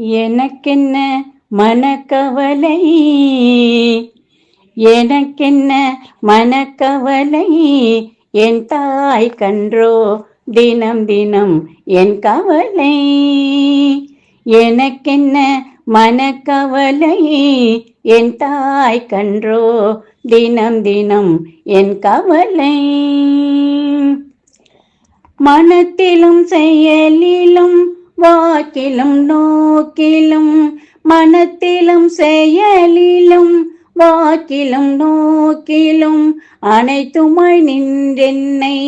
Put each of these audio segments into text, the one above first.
எனக்கென்ன மனக்கவலை? எனக்கென்ன மனக்கவலை? என் தாய் கன்றோ தினம் தினம் என் கவலை. எனக்கென்ன மனக்கவலை? என் தாய் கன்றோ தினம் தினம் என் கவலை. மனத்திலும் செயலிலும் வாக்கிலும் நோக்கிலும் மனத்திலும் செயலிலும் வாக்கிலும் நோக்கிலும் அனைத்துமாய் நின்றென்னை.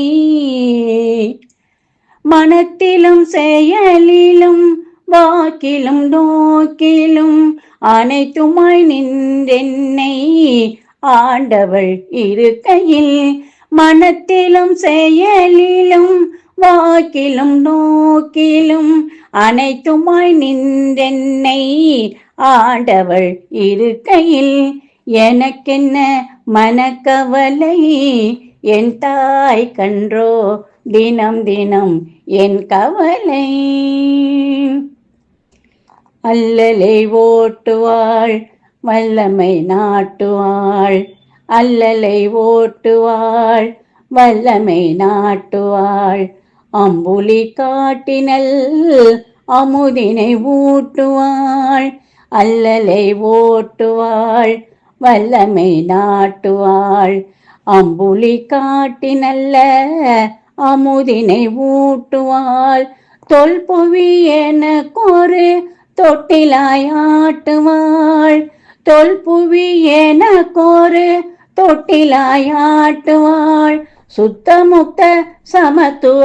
மனத்திலும் செயலிலும் வாக்கிலும் நோக்கிலும் அனைத்துமாய் நின்றென்னை. ஆண்டவள் இருக்கையில் மனத்திலும் செயலிலும் வாக்கிலும் நோக்கிலும் அனைத்துமாய் நின்றென்னை ஆண்டவள் இருக்கையில். எனக்கென்ன மனக்கவலை? என் தாய் கன்றோ தினம் தினம் என் கவலை. அல்லலை ஓட்டுவாள் வல்லமை நாட்டுவாள். அல்லலை ஓட்டுவாள் வல்லமை நாட்டுவாள். அம்புலி காட்டினல் அமுதினை ஊட்டுவாள் அல்லலை ஓட்டுவாள் வல்லமை நாட்டுவாள். அம்புலி காட்டினல்ல அமுதினை ஊட்டுவாள் தொல்புவி எனக்கொரு தொட்டிலாய் ஆட்டுவாள். தொல்புவி எனக்கொரு தொட்டிலாய் ஆட்டுவாள். சுத்தமுக்த சமத்துவ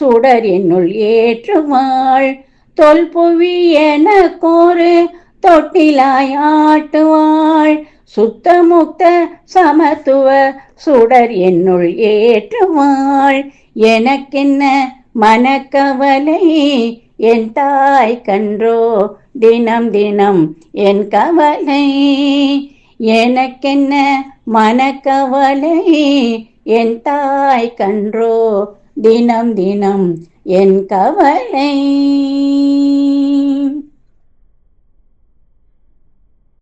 சுடரினுள் ஏற்றுவாள். தொல்புவி என கோரு தொட்டிலாயாட்டுவாள் சுத்தமுக்த சமத்துவ சுடர் என்னுள் ஏற்றுவாள். எனக்கென்ன மனக்கவலை? என் தாய் கன்றோ தினம் தினம் என் கவலை. எனக்கென்ன மனக்கவலை? என் தாய் கன்றோ தினம் தினம் என் கவலை